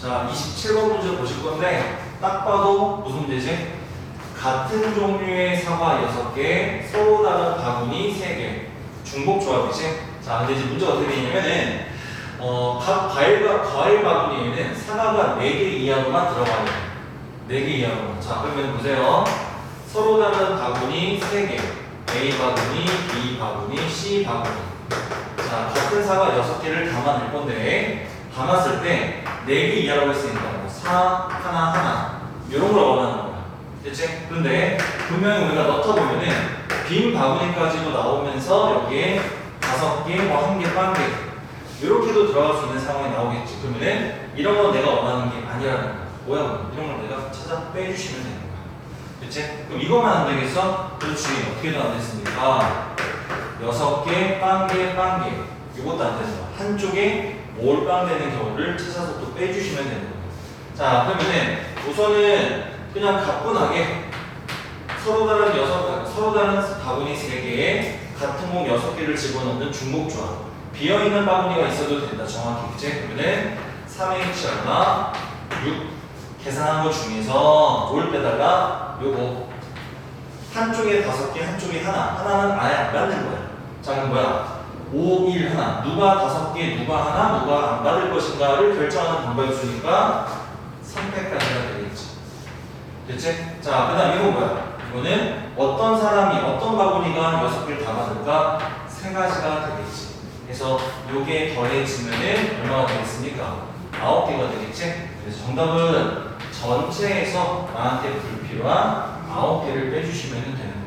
자, 27번 문제 보실 건데 딱 봐도 무슨 문제지? 같은 종류의 사과 6개, 서로 다른 바구니 3개. 중복 조합이지? 자, 근데 이제 문제가 어떻게 되냐면은 어, 각 과일, 바- 과일 바구니에는 사과가 4개 이하로만 들어가요. 4개 이하로만. 자, 그러면 보세요. 서로 다른 바구니 3개. A 바구니, B 바구니, C 바구니. 자, 같은 사과 6개를 담아낼 건데, 담았을 때 4개 이하라고 했으니까 뭐 4, 하나, 하나. 이런 걸 원하는 거야. 됐지? 그런데 분명히 우리가 넣다 보면은 빈 바구니까지도 나오면서 여기에 5개, 뭐 1개, 1개. 이렇게도 들어갈 수 있는 상황이 나오겠지. 그러면은 이런 건 내가 원하는 게 아니라는 거야. 뭐야, 뭐. 이런 걸 내가 찾아 빼주시면 되는 거야. 그치? 그럼 이것만 안 되겠어? 그렇지. 어떻게도 안 됐습니까? 여섯 개, 빵 개, 빵 개. 이것도 안 거야. 한쪽에 몰빵 되는 경우를 찾아서 또 빼주시면 되는 거야. 자, 그러면은 우선은 그냥 가뿐하게 서로 다른 여섯, 서로 다른 바구니 세 개에 같은 공 여섯 개를 집어넣는 중복 조합. 비어 있는 바구니가 있어도 된다. 정확히 그치? 그러면은 3H 얼마? 6 계산한 것 중에서 뭘 빼다가 요거 한쪽에 다섯 개, 한쪽에 하나. 하나는 아예 안 받는 거야. 자, 그럼 뭐야? 5, 1 하나. 누가 다섯 개, 누가 하나, 누가 안 받을 것인가를 결정하는 방법이 있으니까 선택까지가 되겠지. 됐지? 자, 그 다음 이건 뭐야? 이거는 어떤 사람이 어떤 바구니가 여섯 개를 다 받을까? 세 가지가 되겠지. 그래서 요게 더해지면은 얼마가 되겠습니까? 아홉 개가 되겠지? 그래서 정답은 전체에서 나한테 불필요한 아홉 개를 빼주시면 되는.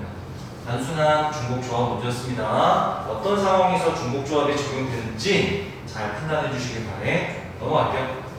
단순한 중복 조합 문제였습니다. 어떤 상황에서 중복 조합이 적용되는지 잘 판단해 주시길 바래. 넘어갈게요.